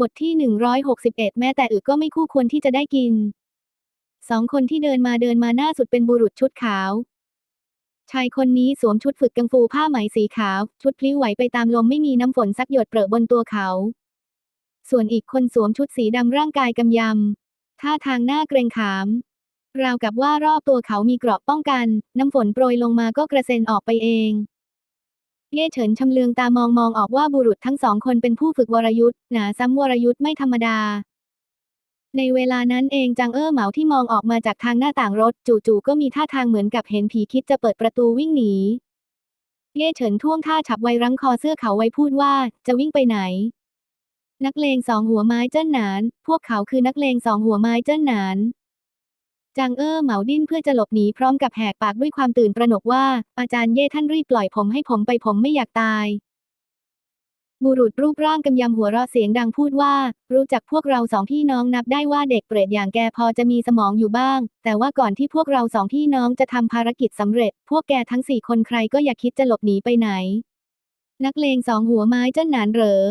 บทที่ 161 แม้แต่อึก็ไม่คู่ควรที่จะได้กิน สองคนที่เดินมาเดินมาหน้าสุดเป็นบุรุษชุดขาว ชายคนนี้สวมชุดฝึกกังฟูผ้าไหมสีขาว ชุดพลิ้วไหวไปตามลมไม่มีน้ำฝนสักหยดเปรอะบนตัวเขา ส่วนอีกคนสวมชุดสีดำร่างกายกำยำ ท่าทางหน้าเกรงขาม ราวกับว่ารอบตัวเขามีเกราะป้องกัน น้ำฝนโปรยลงมาก็กระเซ็นออกไปเอง เย่เฉินชำเลืองตามองมองออกว่าบุรุษทั้งสองคนเป็นผู้ฝึกวรยุทธ์หนาซ้ำวรยุทธ์ไม่ธรรมดา ในเวลานั้นเองจางเอ้อเหมาที่มองออกมาจากทางหน้าต่างรถ จู่ๆก็มีท่าทางเหมือนกับเห็นผีคิดจะเปิดประตูวิ่งหนี เย่เฉินท่วงท่าฉับไวรั้งคอเสื้อเขาไว้พูดว่าจะวิ่งไปไหน นักเลงสองหัวไม้เจิ้นหนาน พวกเขาคือนักเลงสองหัวไม้เจิ้นหนาน จางเอ้อเหมาดิ้นเพื่อจะหลบหนีพร้อมกับแหกปากด้วยความตื่นตระหนกว่า อาจารย์เย่ท่านรีบปล่อยผมให้ผมไปผมไม่อยากตาย บุรุษรูปร่างกำยำหัวเราะเสียงดังพูดว่า รู้จักพวกเราสองพี่น้องนับได้ว่าเด็กเปรตอย่างแกพอจะมีสมองอยู่บ้าง แต่ว่าก่อนที่พวกเราสองพี่น้องจะทำภารกิจสำเร็จ พวกแกทั้งสี่คนใครก็อย่าคิดจะหลบหนีไปไหน นักเลงสองหัวไม้เจ้าหนานเหรอ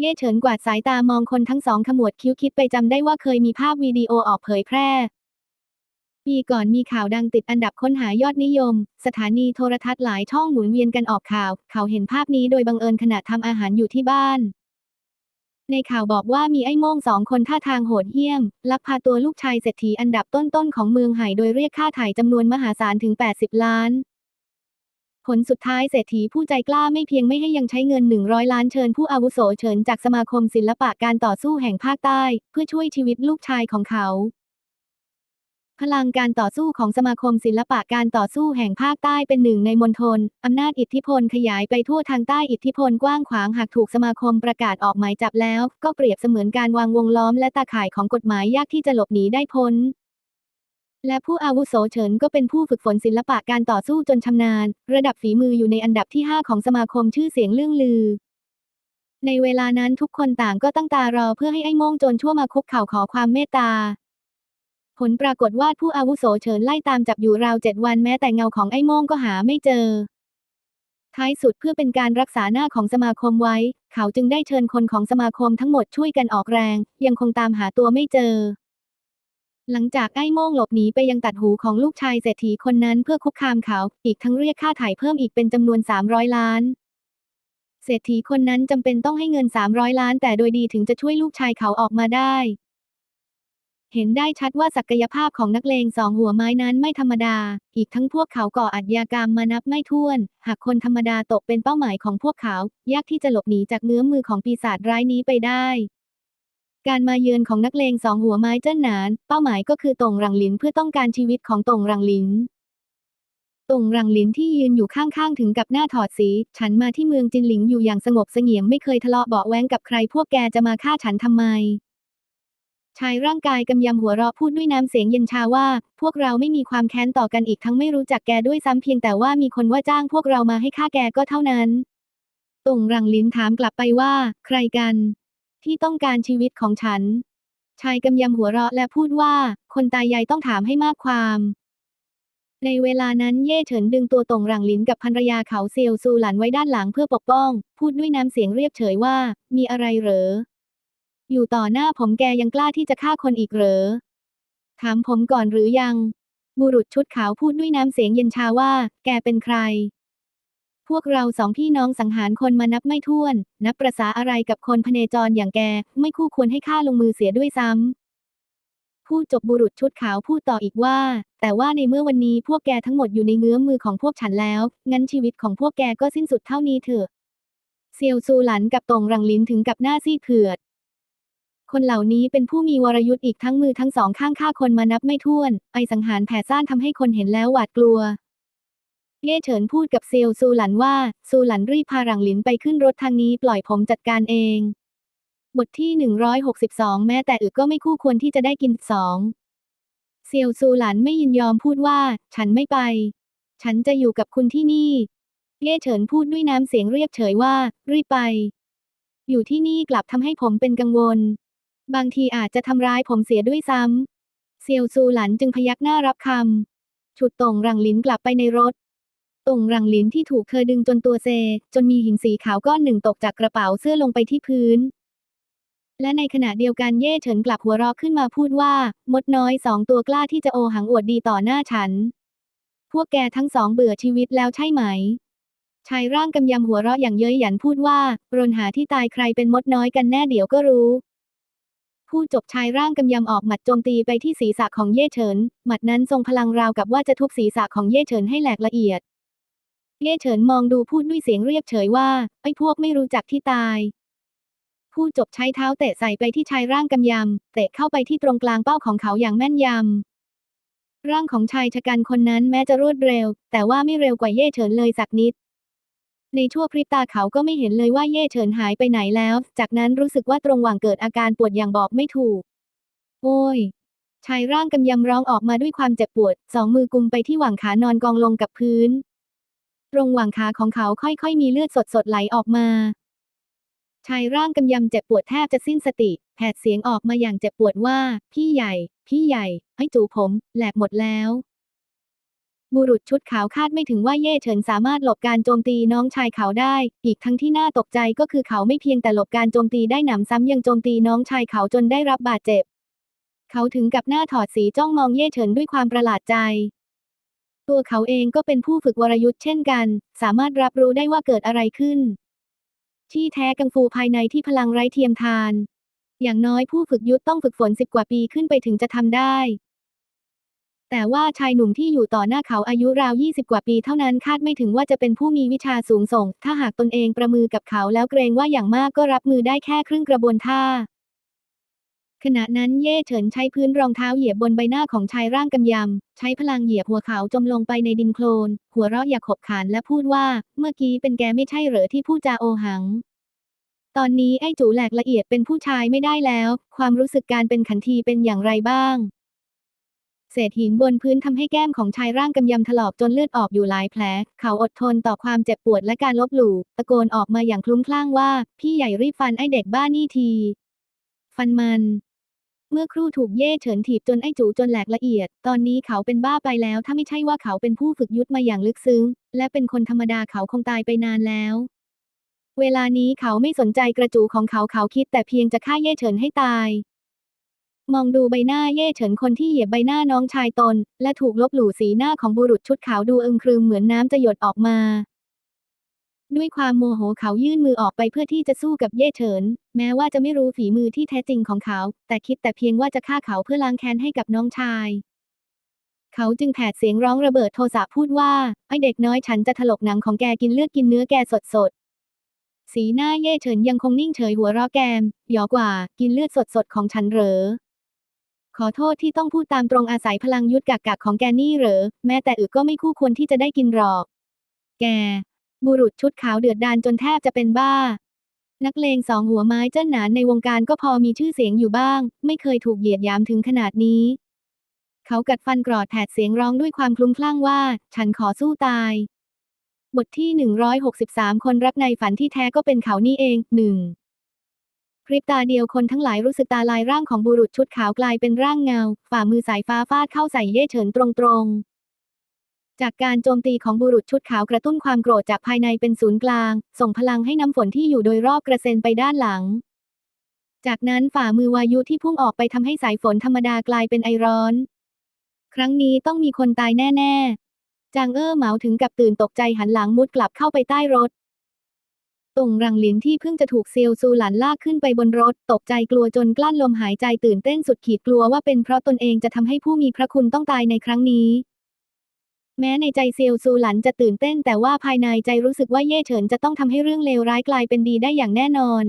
เย่เฉินกวาดสายตามองคนทั้งสองขมวดคิ้วคิดไปจำได้ว่าเคยมีภาพวิดีโอออกเผยแพร่ ปีก่อนมีข่าวดังติดอันดับค้นหายอดนิยม สถานีโทรทัศน์หลายช่องหมุนเวียนกันออกข่าว เขาเห็นภาพนี้โดยบังเอิญขณะทำอาหารอยู่ที่บ้าน ในข่าวบอกว่ามีไอ้โม่งสองคนท่าทางโหดเหี้ยม ลักพาตัวลูกชายเศรษฐีอันดับต้นๆของเมืองไห่โดยเรียกค่าถ่ายจำนวนมหาศาลถึง 80 ล้าน ผลสุดท้ายเศรษฐีผู้ใจกล้าไม่เพียงไม่ให้ยังใช้เงิน 100 ล้านเชิญผู้อาวุโสเฉินจากสมาคมศิลปะการต่อสู้แห่งภาคใต้ เพื่อช่วยชีวิตลูกชายของเขา พลังการต่อสู้ของสมาคมศิลปะการต่อสู้แห่งภาคใต้เป็นหนึ่งในมณฑลอำนาจอิทธิพลขยายไปทั่วทางใต้อิทธิพลกว้างขวางหากถูกสมาคมประกาศออกหมายจับแล้ว ก็เปรียบเสมือนการวางวงล้อมและตาข่ายของกฎหมายยากที่จะหลบหนีได้พ้นและผู้อาวุโสเฉินก็เป็นผู้ฝึกฝนศิลปะการต่อสู้จนชำนาญ ระดับฝีมืออยู่ในอันดับที่ 5 ของสมาคมชื่อเสียงเรื่องลือ ในเวลานั้นทุกคนต่างก็ตั้งตารอเพื่อให้ไอ้โมงโจรชั่วมาคุกเข่าขอความเมตตา ผลปรากฏว่าผู้อาวุโสเฉินไล่ตามจับอยู่ราวเจ็ดวันแม้แต่เงาของไอ้โม่งก็หาไม่เจอ ท้ายสุดเพื่อเป็นการรักษาหน้าของสมาคมไว้ เขาจึงได้เชิญคนของสมาคมทั้งหมดช่วยกันออกแรง ยังคงตามหาตัวไม่เจอ หลังจากไอ้โม่งหลบหนีไปยังตัดหูของลูกชายเศรษฐีคนนั้นเพื่อคุกคามเขา อีกทั้งเรียกค่าไถ่เพิ่มอีกเป็นจำนวน 300 ล้านเศรษฐีคนนั้นจำเป็นต้องให้เงิน 300 ล้าน แต่โดยดีถึงจะช่วยลูกชายเขาออกมาได้ เห็นได้ชัดว่าศักยภาพของนักเลงสองหัวไม้นั้นไม่ธรรมดา อีกทั้งพวกเขาก่ออาชญากรรมมานับไม่ถ้วน หากคนธรรมดาตกเป็นเป้าหมายของพวกเขา ยากที่จะหลบหนีจากเงื้อมือของปีศาจร้ายนี้ไปได้ การมาเยือนของนักเลงสองหัวไม้เจิ้นหนาน เป้าหมายก็คือตงรังหลินเพื่อต้องการชีวิตของตงรังหลินตงรังหลินที่ยืนอยู่ข้างๆถึงกับหน้าถอดสี ฉันมาที่เมืองจินหลิงอยู่อย่างสงบเสงี่ยมไม่เคยทะเลาะเบาแว้งกับใครพวกแกจะมาฆ่าฉันทำไม ชายร่างกายกำยำหัวเราะพูดด้วยน้ำเสียงเย็นชาว่า พวกเราไม่มีความแค้นต่อกันอีกทั้งไม่รู้จักแกด้วยซ้ำเพียงแต่ว่ามีคนว่าจ้างพวกเรามาให้ฆ่าแกก็เท่านั้นตงรังลินถามกลับไปว่า ใครกัน ที่ต้องการชีวิตของฉัน ชายกำยำหัวเราะและพูดว่า คนตายยายต้องถามให้มากความ ในเวลานั้นเย่เฉินดึงตัวตงรังลินกับภรรยาเขาเซียวซูหลันไว้ด้านหลังเพื่อปกป้อง พูดด้วยน้ำเสียงเรียบเฉยว่า มีอะไรเหรอ อยู่ต่อหน้าผมแกยังกล้าที่จะฆ่าคนอีกเหรอ ถามผมก่อนหรือยัง บุรุษชุดขาวพูดด้วยน้ำเสียงเย็นชาว่า แกเป็นใคร พวกเราสองพี่น้องสังหารคนมานับไม่ถ้วน นับประษาอะไรกับคนพเนจรอย่างแก ไม่คู่ควรให้ข้าลงมือเสียด้วยซ้ำพูดจบบุรุษชุดขาวพูดต่ออีกว่า แต่ว่าในเมื่อวันนี้พวกแกทั้งหมดอยู่ในเงื้อมมือของพวกฉันแล้ว งั้นชีวิตของพวกแกก็สิ้นสุดเท่านี้เถอะ เซียวซูหลันกับตงรังลินถึงกับหน้าซีดเผือด คนเหล่านี้เป็นผู้มีวรยุทธ์อีกทั้งมือทั้งสองข้างฆ่าคนมานับไม่ถ้วนไอสังหารแผ่ซ่านทำให้คนเห็นแล้วหวาดกลัว เย่เฉินพูดกับเซียวซูหลันว่า ซูหลันรีบพาหลังหลินไปขึ้นรถทางนี้ปล่อยผมจัดการเอง บทที่ 162 แม้แต่อึก็ไม่คู่ควรที่จะได้กินสองเซียวซูหลันไม่ยินยอมพูดว่า ฉันไม่ไป ฉันจะอยู่กับคุณที่นี่ เย่เฉินพูดด้วยน้ำเสียงเรียบเฉยว่า รีบไป อยู่ที่นี่กลับทำให้ผมเป็นกังวล บางทีอาจจะทำร้ายผมเสียด้วยซ้ำ เซียวซูหลันจึงพยักหน้ารับคำ ฉุดตงรังลินกลับไปในรถตงรังลินที่ถูกเธอดึงจนตัวเซ จนมีหินสีขาวก้อนหนึ่งตกจากกระเป๋าเสื้อลงไปที่พื้น และในขณะเดียวกันเย่เฉินกลับหัวเราะขึ้นมาพูดว่า มดน้อยสองตัวกล้าที่จะโอหังอวดดีต่อหน้าฉัน พวกแกทั้งสองเบื่อชีวิตแล้วใช่ไหมชายร่างกำยำหัวเราะอย่างเย้ยหยันพูดว่า รนหาที่ตายใครเป็นมดน้อยกันแน่เดี๋ยวก็รู้ ผู้จบชายร่างกำยำออกหมัดโจมตีไปที่ศีรษะของเย่เฉิน หมัดนั้นทรงพลังราวกับว่าจะทุบศีรษะของเย่เฉินให้แหลกละเอียด เย่เฉินมองดูพูดด้วยเสียงเรียบเฉยว่า ไอ้พวกไม่รู้จักที่ตายผู้จบใช้เท้าเตะใส่ไปที่ชายร่างกำยำ เตะเข้าไปที่ตรงกลางเป้าของเขาอย่างแม่นยำ ร่างของชายชะกันคนนั้นแม้จะรวดเร็ว แต่ว่าไม่เร็วกว่าเย่เฉินเลยสักนิด ในชั่วพริบตาเขาก็ไม่เห็นเลยว่าเย่เฉินหายไปไหนแล้ว จากนั้นรู้สึกว่าตรงหว่างเกิดอาการปวดอย่างบอกไม่ถูก โอ้ย ชายร่างกำยำร้องออกมาด้วยความเจ็บปวด สองมือกุมไปที่หว่างขานอนกองลงกับพื้น ตรงหว่างขาของเขาค่อยๆ มีเลือดสดๆไหลออกมา ชายร่างกำยำเจ็บปวดแทบจะสิ้นสติ แผดเสียงออกมาอย่างเจ็บปวดว่า พี่ใหญ่ พี่ใหญ่ ให้จูผม แหลกหมดแล้ว บุรุษชุดขาวคาดไม่ถึงว่าเย่เฉินสามารถหลบการโจมตีน้องชายเขาได้ อีกทั้งที่น่าตกใจก็คือเขาไม่เพียงแต่หลบการโจมตีได้หนำซ้ำยังโจมตีน้องชายเขาจนได้รับบาดเจ็บ เขาถึงกับหน้าถอดสีจ้องมองเย่เฉินด้วยความประหลาดใจ ตัวเขาเองก็เป็นผู้ฝึกวรยุทธ์เช่นกัน สามารถรับรู้ได้ว่าเกิดอะไรขึ้น ที่แท้กังฟูภายในที่พลังไร้เทียมทาน อย่างน้อยผู้ฝึกยุทธต้องฝึกฝนสิบกว่าปีขึ้นไปถึงจะทำได้ แต่ว่าชายหนุ่มที่อยู่ต่อหน้าเขาอายุราว 20 กว่าปีเท่านั้นคาดไม่ถึงว่าจะเป็นผู้มีวิชาสูงส่ง ถ้าหากตนเองประมือกับเขาแล้วเกรงว่าอย่างมากก็รับมือได้แค่ครึ่งกระบวนท่า ขณะนั้นเย่เฉินใช้พื้นรองเท้าเหยียบบนใบหน้าของชายร่างกำยำ ใช้พลังเหยียบหัวเขาจมลงไปในดินโคลน หัวเราะอย่าขบขานและพูดว่า เมื่อกี้เป็นแกไม่ใช่เหรอที่พูดจาโอหังตอนนี้ไอ้จูแหลกละเอียดเป็นผู้ชายไม่ได้แล้ว ความรู้สึกการเป็นขันทีเป็นอย่างไรบ้าง เศษหินบนพื้นทำให้แก้มของชายร่างกำยำถลอกจนเลือดออกอยู่หลายแผล เขาอดทนต่อความเจ็บปวดและการลบหลู่ตะโกนออกมาอย่างคลุ้มคลั่งว่า พี่ใหญ่รีบฟันไอ้เด็กบ้านี่ที ฟันมันเมื่อครู่ถูกเย่เฉินถีบจนไอ้จูจนแหลกละเอียด ตอนนี้เขาเป็นบ้าไปแล้ว ถ้าไม่ใช่ว่าเขาเป็นผู้ฝึกยุทธมาอย่างลึกซึ้ง และเป็นคนธรรมดาเขาคงตายไปนานแล้ว เวลานี้เขาไม่สนใจกระจูของเขาเขาคิดแต่เพียงจะฆ่าเย่เฉินให้ตาย มองดูใบหน้าเย่เฉินคนที่เหยียบใบหน้าน้องชายตน และถูกลบหลู่สีหน้าของบุรุษชุดขาวดูอึมครึมเหมือนน้ำจะหยดออกมา ด้วยความโมโหเขายื่นมือออกไปเพื่อที่จะสู้กับเย่เฉิน แม้ว่าจะไม่รู้ฝีมือที่แท้จริงของเขา แต่คิดแต่เพียงว่าจะฆ่าเขาเพื่อล้างแค้นให้กับน้องชาย เขาจึงแผดเสียงร้องระเบิดโทสะพูดว่า ไอเด็กน้อยฉันจะถลกหนังของแกกินเลือดกินเนื้อแกสดสดๆสีหน้าเย่เฉินยังคงนิ่งเฉยหัวเราะแกมหยอกว่า กินเลือดสดสดๆของฉันเหรอ ขอโทษที่ต้องพูดตามตรงอาศัยพลังยุทธกักกักของแกนี่เหรอ แม้แต่อึก็ไม่คู่ควรที่จะได้กินหรอก แก บุรุษชุดขาวเดือดดานจนแทบจะเป็นบ้า นักเลงสองหัวไม้เจ้าหนานในวงการก็พอมีชื่อเสียงอยู่บ้าง ไม่เคยถูกเหยียดหยามถึงขนาดนี้ เขากัดฟันกรอดแผดเสียงร้องด้วยความคลุ้มคลั่งว่า ฉันขอสู้ตาย บทที่ 163 คนรักในฝันที่แท้ก็เป็นเขานี่เองหนึ่ง พริบตาเดียวคนทั้งหลายรู้สึกตาลายร่างของบุรุษชุดขาวกลายเป็นร่างเงา ฝ่ามือสายฟ้าฟาดเข้าใส่เย่เฉินตรงๆจากการโจมตีของบุรุษชุดขาวกระตุ้นความโกรธจากภายในเป็นศูนย์กลาง ส่งพลังให้น้ำฝนที่อยู่โดยรอบกระเซ็นไปด้านหลัง จากนั้นฝ่ามือวายุที่พุ่งออกไปทำให้สายฝนธรรมดากลายเป็นไอร้อน ครั้งนี้ต้องมีคนตายแน่ ๆ จางเอ้อเหมาถึงกับตื่นตกใจหันหลังมุดกลับเข้าไปใต้รถ ตงรังหลินที่เพิ่งจะถูกเซียวซูหลันลากขึ้นไปบนรถ ตกใจกลัวจนกลั้นลมหายใจตื่นเต้นสุดขีดกลัวว่าเป็นเพราะตนเองจะทำให้ผู้มีพระคุณต้องตายในครั้งนี้ แม้ในใจเซียวซูหลันจะตื่นเต้น แต่ว่าภายในใจรู้สึกว่าเย่เฉินจะต้องทำให้เรื่องเลวร้ายกลายเป็นดีได้อย่างแน่นอน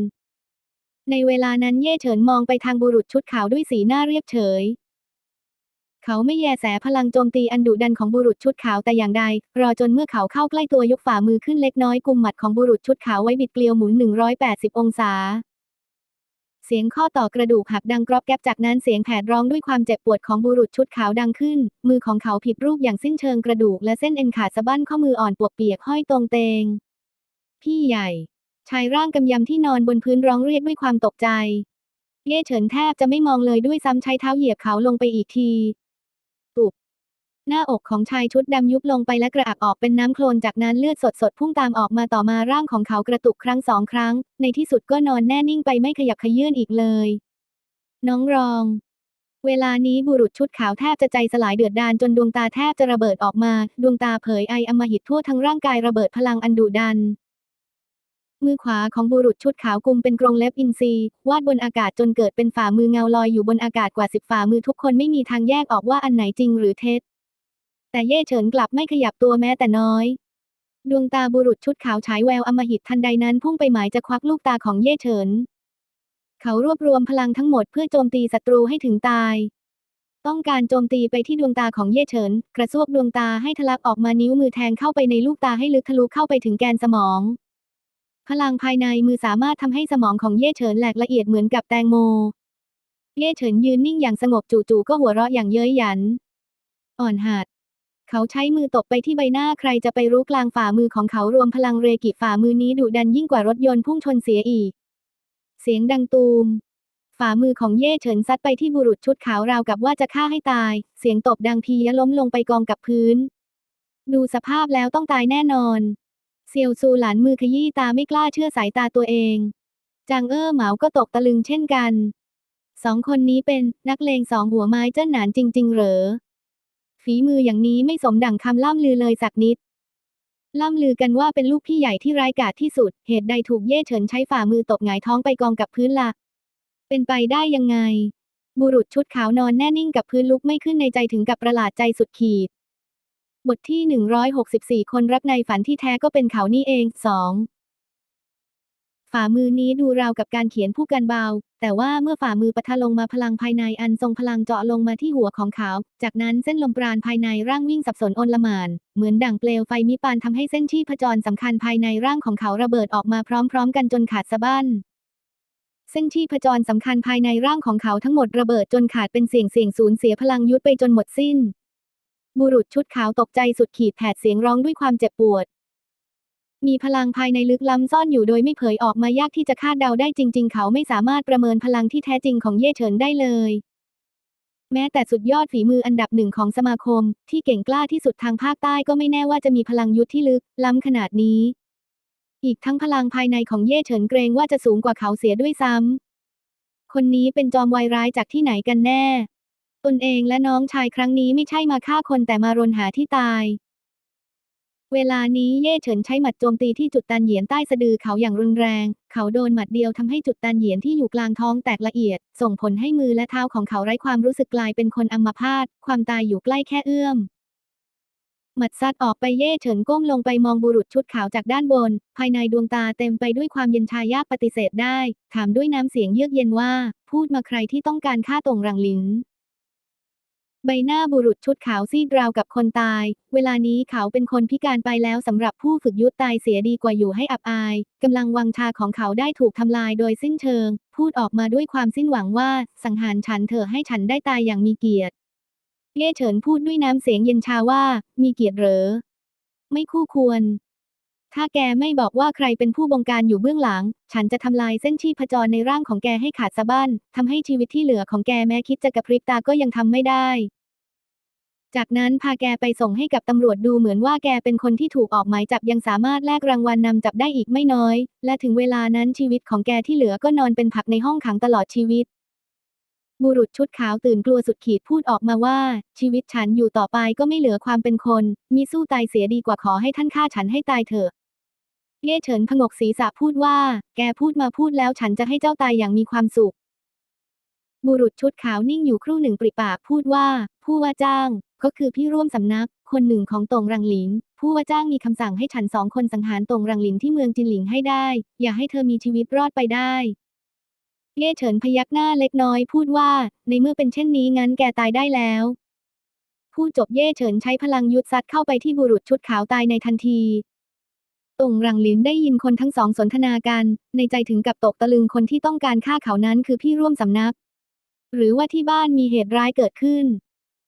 ในเวลานั้นเย่เฉินมองไปทางบุรุษชุดขาวด้วยสีหน้าเรียบเฉย เขาไม่แยแสพลังโจมตีอันดุดันของบุรุษชุดขาวแต่อย่างใด รอจนเมื่อเขาเข้าใกล้ตัวยกฝ่ามือขึ้นเล็กน้อยกุมหมัดของบุรุษชุดขาวไว้บิดเกลียวหมุน 180 องศา เสียงข้อต่อกระดูกหักดังกรอบแกรบจากนั้นเสียงแผดร้องด้วยความเจ็บปวดของบุรุษชุดขาวดังขึ้น มือของเขาผิดรูปอย่างสิ้นเชิงกระดูกและเส้นเอ็นขาดสะบั้นข้อมืออ่อนปวกเปียกห้อยตรงเตง พี่ใหญ่ ชายร่างกำยำที่นอนบนพื้นร้องเรียกด้วยความตกใจ เย่เฉินแทบจะไม่มองเลยด้วยซ้ำใช้เท้าเหยียบเขาลงไปอีกที หน้าอกของชายชุดดำยุบลงไปและกระอักออกเป็นน้ำโคลนจากนั้นเลือดสดๆ พุ่งตามออกมาต่อมาร่างของเขากระตุกครั้งสองครั้ง ในที่สุดก็นอนแน่นิ่งไปไม่ขยับขยื่นอีกเลย น้องรอง เวลานี้บุรุษชุดขาวแทบจะใจสลายเดือดดาลจนดวงตาแทบจะระเบิดออกมา ดวงตาเผยไออมหิตทั่วทั้งร่างกายระเบิดพลังอันดุดันมือขวาของบุรุษชุดขาวกุมเป็นกรงเล็บอินทรีวาดบนอากาศจนเกิดเป็นฝ่ามือเงาลอยอยู่บนอากาศกว่าสิบฝ่ามือทุกคนไม่มีทางแยกออกว่าอันไหนจริงหรือเท็จ แต่เย่เฉินกลับไม่ขยับตัวแม้แต่น้อย ดวงตาบุรุษชุดขาวฉายแววอมหิตทันใดนั้นพุ่งไปหมายจะควักลูกตาของเย่เฉิน เขารวบรวมพลังทั้งหมดเพื่อโจมตีศัตรูให้ถึงตาย ต้องการโจมตีไปที่ดวงตาของเย่เฉิน กระซวกดวงตาให้ทะลักออกมานิ้วมือแทงเข้าไปในลูกตาให้ลึกทะลุเข้าไปถึงแกนสมอง พลังภายในมือสามารถทำให้สมองของเย่เฉินแหลกละเอียดเหมือนกับแตงโมเย่เฉินยืนนิ่งอย่างสงบจู่ๆก็หัวเราะอย่างเย้ยหยัน อ่อนหัด เขาใช้มือตบไปที่ใบหน้าใครจะไปรู้กลางฝ่ามือของเขารวมพลังเรกิฝ่ามือนี้ดุดันยิ่งกว่ารถยนต์พุ่งชนเสียอีก เสียงดังตูม ฝ่ามือของเย่เฉินซัดไปที่บุรุษชุดขาวราวกับว่าจะฆ่าให้ตาย เสียงตบดังพียะล้มลงไปกองกับพื้น ดูสภาพแล้วต้องตายแน่นอน เซียวซูหลานมือขยี้ตาไม่กล้าเชื่อสายตาตัวเองจางเอ้อเหมาก็ตกตะลึงเช่นกัน สองคนนี้เป็นนักเลงสองหัวไม้เจ้าหนานจริง ๆ เหรอ ฝีมืออย่างนี้ไม่สมดั่งคำล่ำลือเลยสักนิด ล่ำลือกันว่าเป็นลูกพี่ใหญ่ที่ร้ายกาจที่สุด เหตุใดถูกเย่เฉินใช้ฝ่ามือตบหงายท้องไปกองกับพื้นละ่ะ เป็นไปได้ยังไง บุรุษชุดขาวนอนแน่นิ่งกับพื้นลุกไม่ขึ้นในใจถึงกับประหลาดใจสุดขีด บทที่ 164 คนรักในฝันที่แท้ก็เป็นเขานี่เอง2 ฝ่ามือนี้ดูราวกับการเขียนผู้กันเบา แต่ว่าเมื่อฝ่ามือปะทะลงมาพลังภายในอันทรงพลังเจาะลงมาที่หัวของเขา จากนั้นเส้นลมปราณภายในร่างวิ่งสับสนอนลหมาน เหมือนดั่งเปลวไฟมิปานทำให้เส้นชีพจรสำคัญภายในร่างของเขาระเบิดออกมาพร้อม ๆ กันจนขาดสะบั้นเส้นชีพจรสำคัญภายในร่างของเขาทั้งหมดระเบิดจนขาดเป็นเสียงเสียงสูญเสียพลังยุดไปจนหมดสิ้นบุรุษชุดขาวตกใจสุดขีดแผดเสียงร้องด้วยความเจ็บปวด มีพลังภายในลึกล้ำซ่อนอยู่โดยไม่เผยออกมายากที่จะคาดเดาได้จริง ๆ เขาไม่สามารถประเมินพลังที่แท้จริงของเย่เฉินได้เลย แม้แต่สุดยอดฝีมืออันดับหนึ่งของสมาคม ที่เก่งกล้าที่สุดทางภาคใต้ก็ไม่แน่ว่าจะมีพลังยุทธที่ลึกล้ำขนาดนี้ อีกทั้งพลังภายในของเย่เฉินเกรงว่าจะสูงกว่าเขาเสียด้วยซ้ำคนนี้เป็นจอมวายร้ายจากที่ไหนกันแน่ ตนเองและน้องชายครั้งนี้ไม่ใช่มาฆ่าคนแต่มารนหาที่ตาย เวลานี้เย่เฉินใช้หมัดโจมตีที่จุดตันเหยียนใต้สะดือเขาอย่างรุนแรง เขาโดนหมัดเดียวทำให้จุดตันเหยียนที่อยู่กลางท้องแตกละเอียด ส่งผลให้มือและเท้าของเขาไร้ความรู้สึกกลายเป็นคนอัมพาต ความตายอยู่ใกล้แค่เอื้อม หมัดซัดออกไปเย่เฉินก้มลงไปมองบุรุษชุดขาวจากด้านบน ภายในดวงตาเต็มไปด้วยความเย็นชายากปฏิเสธได้ ถามด้วยน้ำเสียงเยือกเย็นว่า พูดมาใครที่ต้องการฆ่าตรงรังลิน ใบหน้าบุรุษชุดขาวซีดราวกับคนตาย เวลานี้เขาเป็นคนพิการไปแล้วสำหรับผู้ฝึกยุทธตายเสียดีกว่าอยู่ให้อับอาย กำลังวังชาของเขาได้ถูกทำลายโดยสิ้นเชิง พูดออกมาด้วยความสิ้นหวังว่าสังหารฉันเถอะให้ฉันได้ตายอย่างมีเกียรติเย่เฉินพูดด้วยน้ำเสียงเย็นชาว่า มีเกียรติเหรอ ไม่คู่ควร ถ้าแกไม่บอกว่าใครเป็นผู้บงการอยู่เบื้องหลัง ฉันจะทำลายเส้นชีพจรในร่างของแกให้ขาดสะบั้นทำให้ชีวิตที่เหลือของแกแม้คิดจะกระพริบตาก็ยังทำไม่ได้ จากนั้นพาแกไปส่งให้กับตำรวจดูเหมือนว่าแกเป็นคนที่ถูกออกหมายจับยังสามารถแลกรางวัลนำจับได้อีกไม่น้อย และถึงเวลานั้นชีวิตของแกที่เหลือก็นอนเป็นผักในห้องขังตลอดชีวิตบุรุษชุดขาวตื่นกลัวสุดขีดพูดออกมาว่า ชีวิตฉันอยู่ต่อไปก็ไม่เหลือความเป็นคน มีสู้ตายเสียดีกว่าขอให้ท่านฆ่าฉันให้ตายเถอะ เย่เฉินผงกศีรษะพูดว่า แกพูดมาพูดแล้วฉันจะให้เจ้าตายอย่างมีความสุข บุรุษชุดขาวนิ่งอยู่ครู่หนึ่งปริปากพูดว่า ผู้ว่าจ้าง ก็คือพี่ร่วมสำนัก คนหนึ่งของตงรังหลิน ผู้ว่าจ้างมีคำสั่งให้ฉันสองคนสังหารตงรังหลินที่เมืองจินหลิงให้ได้ อย่าให้เธอมีชีวิตรอดไปได้ เย่เฉินพยักหน้าเล็กน้อยพูดว่า ในเมื่อเป็นเช่นนี้งั้นแกตายได้แล้วผู้จบเย่เฉินใช้พลังยุทธซัดเข้าไปที่บุรุษชุดขาวตายในทันที ตงรังหลินได้ยินคนทั้งสองสนทนากัน ในใจถึงกับตกตะลึงคนที่ต้องการฆ่าเขานั้นคือพี่ร่วมสำนัก หรือว่าที่บ้านมีเหตุร้ายเกิดขึ้น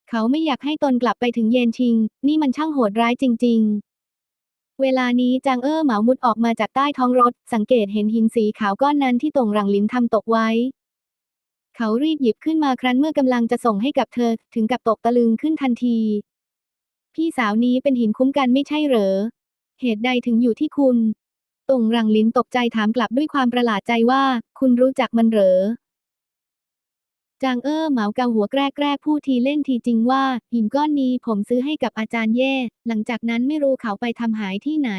เขาไม่อยากให้ตนกลับไปถึงเยนชิง นี่มันช่างโหดร้ายจริง ๆ เวลานี้จางเอ้อเหมามุดออกมาจากใต้ท้องรถ สังเกตเห็นหินสีขาวก้อนนั้นที่ตงรังหลินทำตกไว้ เขารีบหยิบขึ้นมาครั้นเมื่อกำลังจะส่งให้กับเธอ ถึงกับตกตะลึงขึ้นทันที พี่สาวนี้เป็นหินคุ้มกันไม่ใช่เหรอ เหตุใดถึงอยู่ที่คุณตงรังลินตกใจถามกลับด้วยความประหลาดใจว่า คุณรู้จักมันเหรอ จางเอ้อเหมาเกาหัวแกรกแกรกพูดทีเล่นทีจริงว่า หินก้อนนี้ผมซื้อให้กับอาจารย์เย่ หลังจากนั้นไม่รู้เขาไปทำหายที่ไหน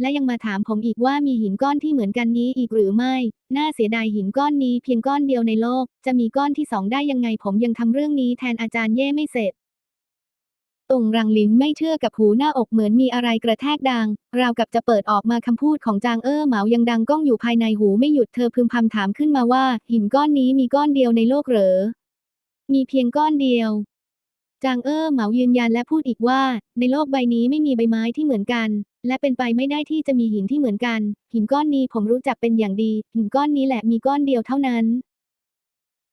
และยังมาถามผมอีกว่ามีหินก้อนที่เหมือนกันนี้อีกหรือไม่ น่าเสียดายหินก้อนนี้เพียงก้อนเดียวในโลก จะมีก้อนที่สองได้ยังไงผมยังทำเรื่องนี้แทนอาจารย์เย่ไม่เสร็จ ตงรังลินไม่เชื่อกับหูหน้าอกเหมือนมีอะไรกระแทกดัง ราวกับจะเปิดออกมาคำพูดของจางเอ้อเหมายังดังก้องอยู่ภายในหูไม่หยุดเธอพึมพำถามขึ้นมาว่า หินก้อนนี้มีก้อนเดียวในโลกเหรอ มีเพียงก้อนเดียว จางเอ้อเหมายืนยันและพูดอีกว่า ในโลกใบนี้ไม่มีใบไม้ที่เหมือนกัน และเป็นไปไม่ได้ที่จะมีหินที่เหมือนกัน หินก้อนนี้ผมรู้จักเป็นอย่างดี หินก้อนนี้แหละมีก้อนเดียวเท่านั้น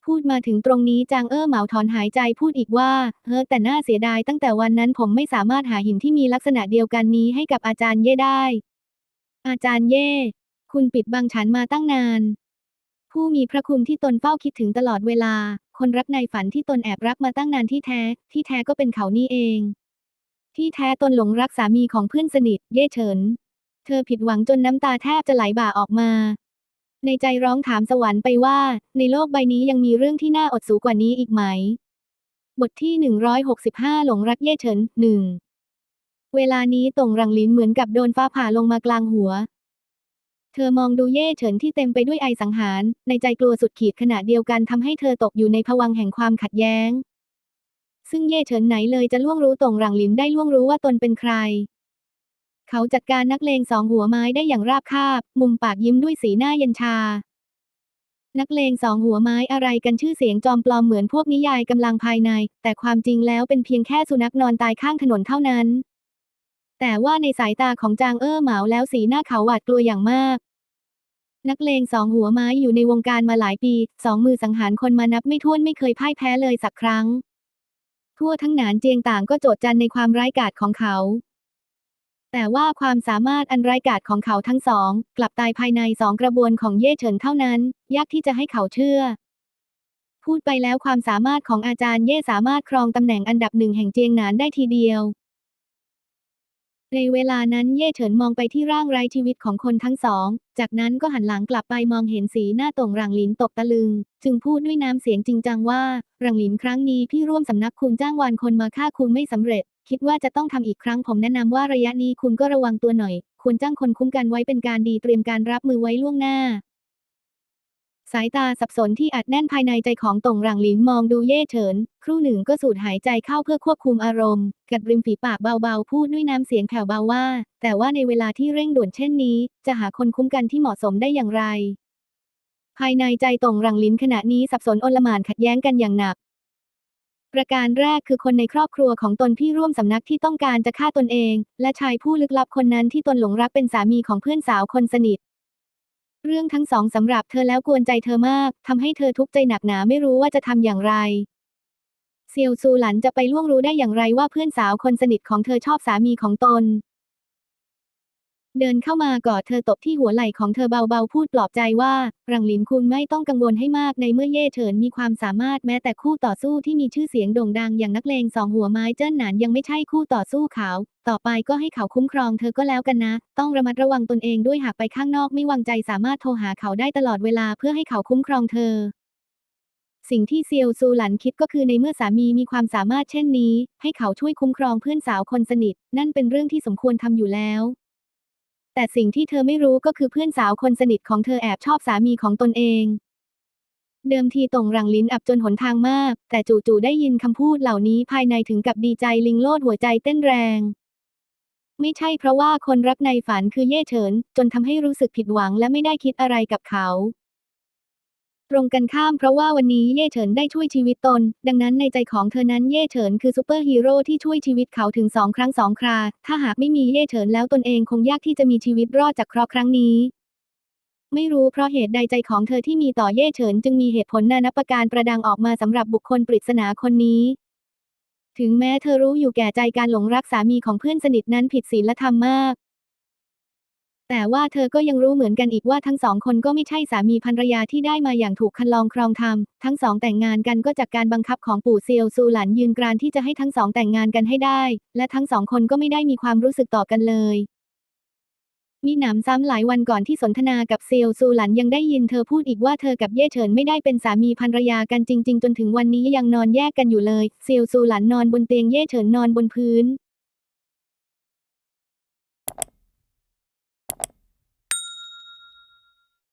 พูดมาถึงตรงนี้จางเอ้อเหมาถอนหายใจพูดอีกว่า เฮ้อแต่น่าเสียดายตั้งแต่วันนั้นผมไม่สามารถหาหินที่มีลักษณะเดียวกันนี้ให้กับอาจารย์เย่ได้ อาจารย์เย่ คุณปิดบังฉันมาตั้งนาน ผู้มีพระคุณที่ตนเฝ้าคิดถึงตลอดเวลา คนรักในฝันที่ตนแอบรักมาตั้งนานที่แท้ ที่แท้ก็เป็นเขานี่เอง ที่แท้ตนหลงรักสามีของเพื่อนสนิท เย่เฉิน เธอผิดหวังจนน้ำตาแทบจะไหลบ่าออกมา ในใจร้องถามสวรรค์ไปว่า ในโลกใบนี้ยังมีเรื่องที่น่าอดสูกว่านี้อีกไหม บทที่ 165 หลงรักเย่เฉินหนึ่งเวลานี้ตรงรังลินเหมือนกับโดนฟ้าผ่าลงมากลางหัว เธอมองดูเย่เฉินที่เต็มไปด้วยไอสังหาร ในใจกลัวสุดขีดขณะเดียวกันทำให้เธอตกอยู่ในภวังค์แห่งความขัดแย้ง ซึ่งเย่เฉินไหนเลยจะล่วงรู้ตรงรังลินได้ล่วงรู้ว่าตนเป็นใคร เขาจัดการนักเลงสองหัวไม้ได้อย่างราบคาบ มุมปากยิ้มด้วยสีหน้าเย็นชา นักเลงสองหัวไม้อะไรกันชื่อเสียงจอมปลอมเหมือนพวกนิยายกำลังภายใน แต่ความจริงแล้วเป็นเพียงแค่สุนัขนอนตายข้างถนนเท่านั้น แต่ว่าในสายตาของจางเอ้อเหมาแล้วสีหน้าเขาหวาดกลัวอย่างมากนักเลงสองหัวไม้อยู่ในวงการมาหลายปี สองมือสังหารคนมานับไม่ถ้วนไม่เคยพ่ายแพ้เลยสักครั้ง ทั่วทั้งหนานเจียงต่างก็โจดจันในความร้ายกาจของเขา แต่ว่าความสามารถอันไร้กาจของเขาทั้งสอง กลับตายภายในสองกระบวนของเย่เฉินเท่านั้น ยากที่จะให้เขาเชื่อ พูดไปแล้วความสามารถของอาจารย์เย่สามารถครองตำแหน่งอันดับหนึ่งแห่งเจียงหนานได้ทีเดียว ในเวลานั้นเย่เฉินมองไปที่ร่างไร้ชีวิตของคนทั้งสอง จากนั้นก็หันหลังกลับไปมองเห็นสีหน้าตงรังหลินตกตะลึง จึงพูดด้วยน้ำเสียงจริงจังว่า รังหลินครั้งนี้พี่ร่วมสำนักคุณจ้างวานคนมาฆ่าคุณไม่สำเร็จ คิดว่าจะต้องทำอีกครั้งผมแนะนำว่าระยะนี้คุณก็ระวังตัวหน่อย ควรจ้างคนคุ้มกันไว้เป็นการดีเตรียมการรับมือไว้ล่วงหน้า สายตาสับสนที่อัดแน่นภายในใจของตงหลังหลินมองดูเย่เฉิน ครู่หนึ่งก็สูดหายใจเข้าเพื่อควบคุมอารมณ์ กัดริมฝีปากเบาๆ พูดด้วยน้ำเสียงแผ่วเบาว่า แต่ว่าในเวลาที่เร่งด่วนเช่นนี้ จะหาคนคุ้มกันที่เหมาะสมได้อย่างไรภายในใจตงหลังหลินขณะนี้สับสนโอลหมานขัดแย้งกันอย่างหนัก ประการแรกคือคนในครอบครัวของตนที่ร่วมสำนักที่ต้องการจะฆ่าตนเอง และชายผู้ลึกลับคนนั้นที่ตนหลงรักเป็นสามีของเพื่อนสาวคนสนิท เรื่องทั้งสองสำหรับเธอแล้วกวนใจเธอมากทำให้เธอทุกข์ใจหนักหนาไม่รู้ว่าจะทำอย่างไรเซียวซูหลันจะไปล่วงรู้ได้อย่างไรว่าเพื่อนสาวคนสนิทของเธอชอบสามีของตน เดินเข้ามากอดเธอตบที่หัวไหล่ของเธอเบาๆพูดปลอบใจว่ารังหลินคุณไม่ต้องกังวลให้มากในเมื่อเย่เฉินมีความสามารถแม้แต่คู่ต่อสู้ที่มีชื่อเสียงโด่งดังอย่างนักเลงสองหัวไม้เจิ้นหนานยังไม่ใช่คู่ต่อสู้เขา ต่อไปก็ให้เขาคุ้มครองเธอก็แล้วกันนะ ต้องระมัดระวังตนเองด้วยหากไปข้างนอกไม่วางใจสามารถโทรหาเขาได้ตลอดเวลาเพื่อให้เขาคุ้มครองเธอสิ่งที่เซียวซูหลันคิดก็คือในเมื่อสามีมีความสามารถเช่นนี้ ให้เขาช่วยคุ้มครองเพื่อนสาวคนสนิท นั่นเป็นเรื่องที่สมควรทำอยู่แล้ว แต่สิ่งที่เธอไม่รู้ก็คือเพื่อนสาวคนสนิทของเธอแอบชอบสามีของตนเอง เดิมทีตงรังลิ้นอับจนหนทางมาก แต่จู่ๆได้ยินคำพูดเหล่านี้ภายในถึงกับดีใจลิงโลดหัวใจเต้นแรง ไม่ใช่เพราะว่าคนรักในฝันคือเย่เฉิน จนทำให้รู้สึกผิดหวังและไม่ได้คิดอะไรกับเขา ตรงกันข้ามเพราะว่าวันนี้เย่เฉินได้ช่วยชีวิตตน ดังนั้นในใจของเธอนั้นเย่เฉินคือซูเปอร์ฮีโร่ที่ช่วยชีวิตเขาถึงสองครั้งสองครา ถ้าหากไม่มีเย่เฉินแล้วตนเองคงยากที่จะมีชีวิตรอดจากเคราะห์ครั้งนี้ ไม่รู้เพราะเหตุใดใจของเธอที่มีต่อเย่เฉินจึงมีเหตุผลนานับประการประดังออกมาสำหรับบุคคลปริศนาคนนี้ถึงแม้เธอรู้อยู่แก่ใจการหลงรักสามีของเพื่อนสนิทนั้นผิดศีลธรรมมาก แต่ว่าเธอก็ยังรู้เหมือนกันอีกว่าทั้งสองคนก็ไม่ใช่สามีภรรยาที่ได้มาอย่างถูกคันลองครองธรรม ทั้งสองแต่งงานกันก็จากการบังคับของปู่เซียวซูหลันยืนกรานที่จะให้ทั้งสองแต่งงานกันให้ได้ และทั้งสองคนก็ไม่ได้มีความรู้สึกต่อกันเลยมีหนำซ้ำหลายวันก่อนที่สนทนากับเซียวซูหลันยังได้ยินเธอพูดอีกว่าเธอกับเย่เฉินไม่ได้เป็นสามีภรรยากันจริง ๆ จนถึงวันนี้ยังนอนแยกกันอยู่เลย เซียวซูหลันนอนบนเตียงเย่เฉินนอนบนพื้น